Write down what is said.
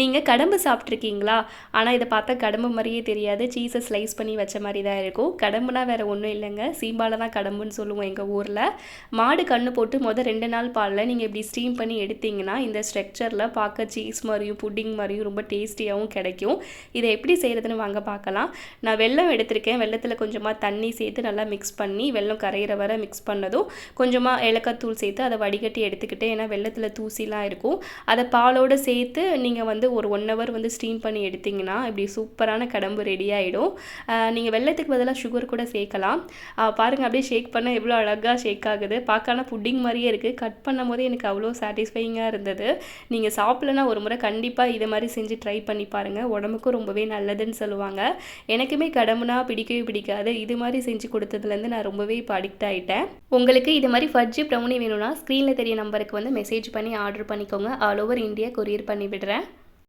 நீங்கள் கடம்பு சாப்பிட்ருக்கீங்களா ஆனால் இதை பார்த்தா கடம்பு மாதிரியே தெரியாது. சீஸை ஸ்லைஸ் பண்ணி வச்ச மாதிரி தான் இருக்கும். கடம்புனா வேறு ஒன்றும் இல்லைங்க. சீம்பால தான் கடம்புன்னு சொல்லுவோம் எங்கள் ஊரில். மாடு கண்ணு போட்டு மொதல் ரெண்டு நாள் பாலில் நீங்கள் இப்படி ஸ்டீம் பண்ணி எடுத்தீங்கன்னா இந்த ஸ்ட்ரக்சரில் பார்க்க சீஸ் மாதிரியும் புட்டிங் மாதிரியும் ரொம்ப டேஸ்டியாகவும் கிடைக்கும். இதை எப்படி செய்கிறதுன்னு வாங்க பார்க்கலாம். நான் வெல்லம் எடுத்திருக்கேன். வெள்ளத்தில் கொஞ்சமாக தண்ணி சேர்த்து நல்லா மிக்ஸ் பண்ணி வெல்லம் கரையிற வரை மிக்ஸ் பண்ணதும் கொஞ்சமாக ஏலக்காய் தூள் சேர்த்து அதை வடிகட்டி எடுத்துக்கிட்டேன். ஏன்னா வெள்ளத்தில் தூசிலாம் இருக்கும். அதை பாலோடு சேர்த்து நீங்கள் வந்து ஒரு ஒன் ஹவர் வந்து ஸ்டீம் பண்ணி எடுத்தீங்கன்னா இப்படி சூப்பரான கடம்பு ரெடி ஆகிடும் நீங்கள் வெள்ளத்துக்கு பதிலாக சுகர் கூட சேர்க்கலாம். பாருங்கள் அப்படியே ஷேக் பண்ண எவ்வளோ அழகாக ஷேக் ஆகுது. பார்க்கான புட்டிங் மாதிரியே இருக்குது கட் பண்ணும் போது எனக்கு அவ்வளோ சாட்டிஸ்ஃபைங்காக இருந்தது. நீங்கள் சாப்பிட்லனா ஒரு முறை கண்டிப்பாக இதை மாதிரி செஞ்சு ட்ரை பண்ணி பாருங்கள் உடம்புக்கும் ரொம்பவே நல்லதுன்னு சொல்லுவாங்க. எனக்குமே கடம்புனா பிடிக்கவே பிடிக்காது. இது மாதிரி செஞ்சு கொடுத்ததுலேருந்து நான் ரொம்பவே இப்போ அடிக்ட் ஆகிட்டேன் உங்களுக்கு இது மாதிரி ஃபர்ஜி ப்ரௌனி வேணும்னா ஸ்க்ரீனில் தெரிய நம்பருக்கு வந்து மெசேஜ் பண்ணி ஆர்டர் பண்ணிக்கோங்க. ஆல் ஓவர் இந்தியா கொரியர் பண்ணி விடுறேன்.